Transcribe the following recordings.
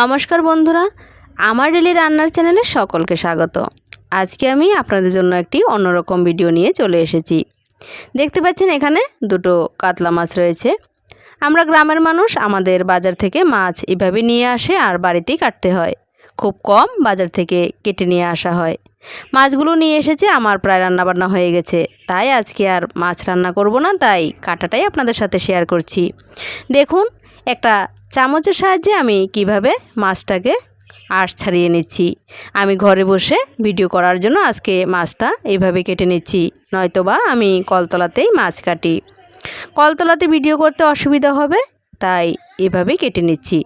নমস্কার বন্ধুরা, আমার ডেলি রান্নার চ্যানেলে সকলকে স্বাগত। আজকে আমি আপনাদের জন্য একটি অন্যরকম ভিডিও নিয়ে চলে এসেছি। দেখতে পাচ্ছেন এখানে দুটো কাতলা মাছ রয়েছে। আমরা গ্রামের মানুষ, আমাদের বাজার থেকে মাছ এভাবে নিয়ে আসে আর বাড়িতেই কাটতে হয়। খুব কম বাজার থেকে কেটে নিয়ে আসা হয়। মাছগুলো নিয়ে এসেছে, আমার প্রায় রান্নাবান্না হয়ে গেছে। তাই আজকে আর মাছ রান্না করব না, তাই কাটাটাই আপনাদের সাথে শেয়ার করছি। দেখুন, একটা চামচের সাহায্যে আমি কীভাবে মাছটাকে আঁশ ছাড়িয়ে নিচ্ছি। আমি ঘরে বসে ভিডিও করার জন্য আজকে মাছটা এইভাবে কেটে নিচ্ছি, নয়তোবা আমি কলতলাতেই মাছ কাটি। কলতলাতে ভিডিও করতে অসুবিধা হবে, তাই এভাবেই কেটে নিচ্ছি।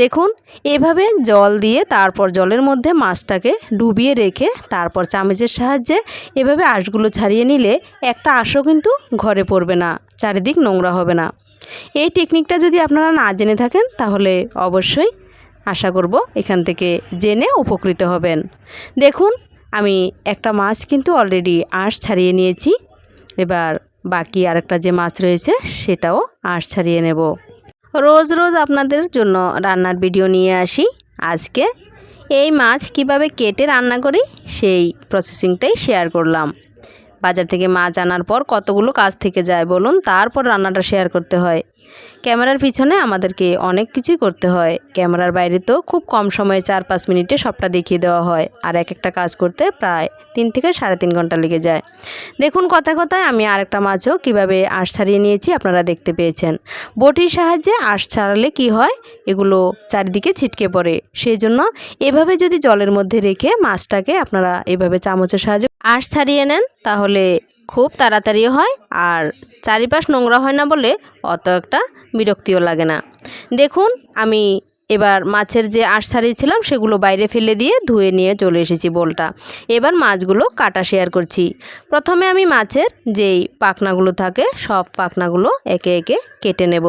দেখুন, এভাবে জল দিয়ে তারপর জলের মধ্যে মাছটাকে ডুবিয়ে রেখে তারপর চামচের সাহায্যে এভাবে আঁশগুলো ছাড়িয়ে নিলে একটা আঁশও কিন্তু ঘরে পড়বে না। চারিদিক নোংরা হবে না। এই টেকনিকটা যদি আপনারা না জেনে থাকেন, তাহলে অবশ্যই আশা করব এখান থেকে জেনে উপকৃত হবেন। দেখুন, আমি একটা মাছ কিন্তু অলরেডি আঁশ ছাড়িয়ে নিয়েছি। এবার বাকি আরেকটা যে মাছ রয়েছে, সেটাও আঁশ ছাড়িয়ে নেব। রোজ রোজ আপনাদের জন্য রান্নার ভিডিও নিয়ে আসি। আজকে এই মাছ কীভাবে কেটে রান্না করি, সেই প্রসেসিংটাই শেয়ার করলাম। বাজার থেকে মাছ আনার পর কতগুলো কাজ থেকে যায় বলুন, তারপর রান্নাটা শেয়ার করতে হয়। ক্যামেরার পিছনে আমাদেরকে অনেক কিছুই করতে হয়। ক্যামেরার বাইরে তো খুব কম সময়ে চার পাঁচ মিনিটে সবটা দেখিয়ে দেওয়া হয় আর এক একটা কাজ করতে প্রায় তিন থেকে সাড়ে তিন ঘণ্টা লেগে যায়। দেখুন কথায় কথায় আমি আরেকটা মাছও কীভাবে আঁশ ছাড়িয়ে নিয়েছি আপনারা দেখতে পেয়েছেন। বটির সাহায্যে আঁশ ছাড়ালে কি হয়? এগুলো চারিদিকে ছিটকে পড়ে। সেই জন্য এভাবে যদি জলের মধ্যে রেখে মাছটাকে আপনারা এভাবে চামচের সাহায্যে আঁশ ছাড়িয়ে নেন, তাহলে খুব তাড়াতাড়ি হয় আর চারিপাশ নোংরা হয় না বলে অত একটা বিরক্তিও লাগে না। দেখুন, আমি এবার মাছের যে আঁশ ছিলাম, সেগুলো বাইরে ফেলে দিয়ে ধুয়ে নিয়ে চলে এসেছি বোলটা। এবার মাছগুলো কাটা শেয়ার করছি। প্রথমে আমি মাছের যেই পাখনাগুলো থাকে, সব পাখনাগুলো একে একে কেটে নেব।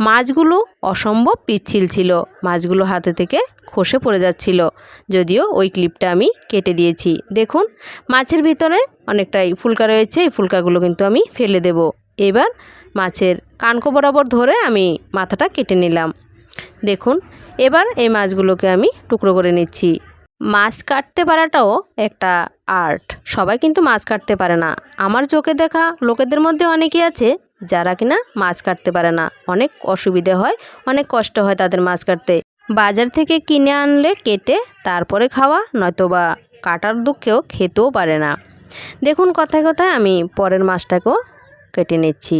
মাছগুলো অসম্ভব পিচ্ছিল ছিল। মাছগুলো হাতে থেকে খসে পড়ে যাচ্ছিল। যদিও ওই ক্লিপটা আমি কেটে দিয়েছি। দেখুন, মাছের ভিতরে অনেকটাই ফুলকা রয়েছে, এই ফুলকাগুলো কিন্তু আমি ফেলে দেব। এবার মাছের কানকো বরাবর ধরে আমি মাথাটা কেটে নিলাম। দেখুন এবার এই মাছগুলোকে আমি টুকরো করে নিচ্ছি। মাছ কাটতে পারাটাও একটা আর্ট। সবাই কিন্তু মাছ কাটতে পারে না। আমার চোখে দেখা লোকেদের মধ্যে অনেকেই আছে যারা কিনা মাছ কাটতে পারে না। অনেক অসুবিধে হয়, অনেক কষ্ট হয় তাদের মাছ কাটতে। বাজার থেকে কিনে আনলে কেটে তারপরে খাওয়া, নয়তোবা কাটার দুঃখেও খেতেও পারে না। দেখুন কথায় কথায় আমি পরের মাছটাকেও কেটে নিচ্ছি।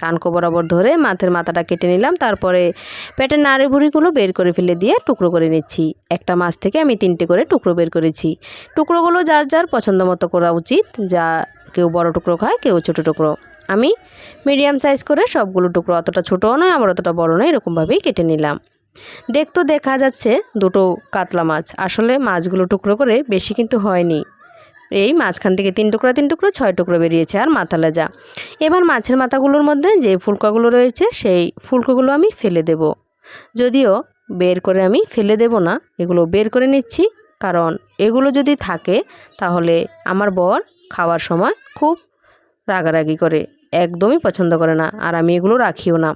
কানকো বরাবর ধরে মাথের মাথাটা কেটে নিলাম, তারপরে পেটের নাড়ি ভুড়িগুলো বের করে ফেলে দিয়ে টুকরো করে নিচ্ছি। একটা মাছ থেকে আমি তিনটে করে টুকরো বের করেছি। টুকরোগুলো যার যার পছন্দ মতো করা উচিত, যা কেউ বড় টুকরো খায়, কেউ ছোটো টুকরো। আমি মিডিয়াম সাইজ করে সবগুলো টুকরো, অতটা ছোটোও নয়, আবার অতটা বড় নয়, এরকমভাবেই কেটে নিলাম। দেখতো দেখা যাচ্ছে দুটো কাতলা মাছ। আসলে মাছগুলো টুকরো করে বেশি কিন্তু হয়নি। এই মাঝখান থেকে তিন টুকরো তিন টুকরো, ছয় টুকরো বেরিয়েছে আর মাথা লেজা এবার মাছের মাথাগুলোর মধ্যে যে ফুলকাগুলো রয়েছে, সেই ফুলকাগুলো আমি ফেলে দেব। যদিও বের করে আমি ফেলে দেব না, এগুলো বের করে নিচ্ছি, কারণ এগুলো যদি থাকে, তাহলে আমার বর খাওয়ার সময় খুব রাগারাগি করে, একদমই পছন্দ করে না, আর আমি এগুলো রাখিও না।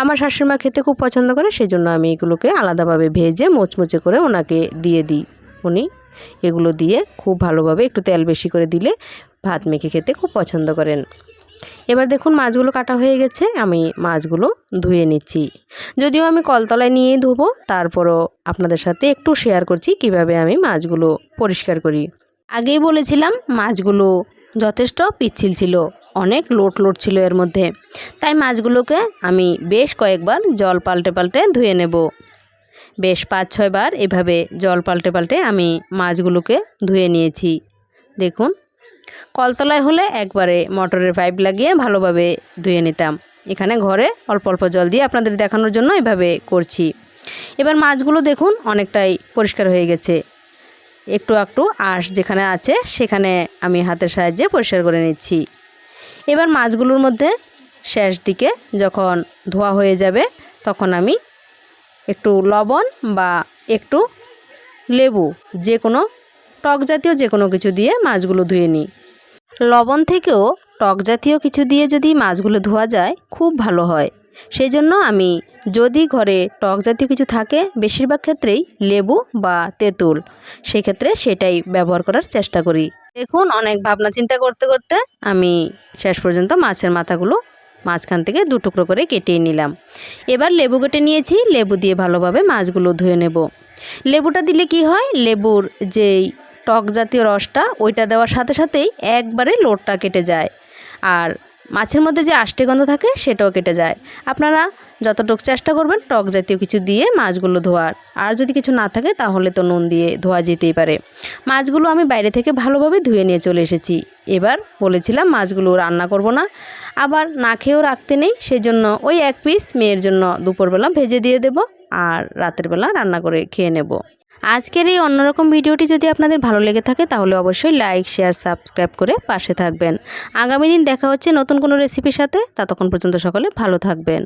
আমার শাশুড়িমা খেতে খুব পছন্দ করে সেই জন্য আমি এগুলোকে আলাদাভাবে ভেজে মুচমুচে করে ওনাকে দিয়ে দিই। উনি এগুলো দিয়ে খুব ভালোভাবে একটু তেল বেশি করে দিলে ভাত মেখে খেতে খুব পছন্দ করেন। এবার দেখুন মাছগুলো কাটা হয়ে গেছে, আমি মাছগুলো ধুয়ে নিচ্ছি। যদিও আমি কলতলায় নিয়ে ধুবো, তারপরও আপনাদের সাথে একটু শেয়ার করছি কীভাবে আমি মাছগুলো পরিষ্কার করি। আগেই বলেছিলাম, মাছগুলো যথেষ্ট পিচ্ছিল ছিল, অনেক লোট লোট ছিল এর মধ্যে। তাই মাছগুলোকে আমি বেশ কয়েকবার জল পাল্টে পাল্টে ধুয়ে নেব। বেশ পাঁচ ছয়বার এভাবে জল পাল্টে পাল্টে আমি মাছগুলোকে ধুয়ে নিয়েছি। দেখুন, কলতলায় হলে একবারে মোটরের পাইপ লাগিয়ে ভালোভাবে ধুয়ে নিতাম। এখানে ঘরে অল্প অল্প জল দিয়ে আপনাদের দেখানোর জন্য এভাবে করছি। এবার মাছগুলো দেখুন অনেকটাই পরিষ্কার হয়ে গেছে। একটু একটু আঁশ যেখানে আছে সেখানে আমি হাতের সাহায্যে পরিষ্কার করে নিচ্ছি। এবার মাছগুলোর মধ্যে শেষ দিকে যখন ধোয়া হয়ে যাবে, তখন আমি একটু লবণ বা একটু লেবু যে কোনো টক জাতীয় যে কোনো কিছু দিয়ে মাছগুলো ধুয়ে নিই। লবণ থেকেও টক জাতীয় কিছু দিয়ে যদি মাছগুলো ধোয়া যায়, খুব ভালো হয়। সেই জন্য আমি যদি ঘরে টক জাতীয় কিছু থাকে, বেশিরভাগ ক্ষেত্রেই লেবু বা তেঁতুল। সেক্ষেত্রে সেটাই ব্যবহার করার চেষ্টা করি। দেখুন, অনেক ভাবনা চিন্তা করতে করতে আমি শেষ পর্যন্ত মাছের মাথাগুলো মাঝখান থেকে দু টুকরো করে কেটে নিলাম। এবার লেবু কেটে নিয়েছি, লেবু দিয়ে ভালোভাবে মাছগুলো ধুয়ে নেব। লেবুটা দিলে কি হয়? লেবুর যেই টক জাতীয় রসটা, ওইটা দেওয়ার সাথে সাথেই একবারে লোটটা কেটে যায়। আর মাছের মধ্যে যে আষ্টে গন্ধ থাকে সেটাও কেটে যায়। আপনারা যতটুকু চেষ্টা করবেন টক জাতীয় কিছু দিয়ে মাছগুলো ধোয়ার। আর যদি কিছু না থাকে তাহলে তো নুন দিয়ে ধোয়া যেতেই পারে। মাছগুলো আমি বাইরে থেকে ভালোভাবে ধুয়ে নিয়ে চলে এসেছি। এবার বলেছিলাম মাছগুলো রান্না করব না। আবার না খেয়েও রাখতে নেই, সেজন্য ওই এক পিস মেয়ের জন্য দুপুরবেলা ভেজে দিয়ে দেব আর রাতের বেলা রান্না করে খেয়ে নেব। আজকের এই অন্যরকম ভিডিওটি যদি আপনাদের ভালো লেগে থাকে, তাহলে অবশ্যই লাইক, শেয়ার, সাবস্ক্রাইব করে পাশে থাকবেন। আগামী দিন দেখা হচ্ছে নতুন কোনো রেসিপির সাথে, ততক্ষণ পর্যন্ত সকলে ভালো থাকবেন।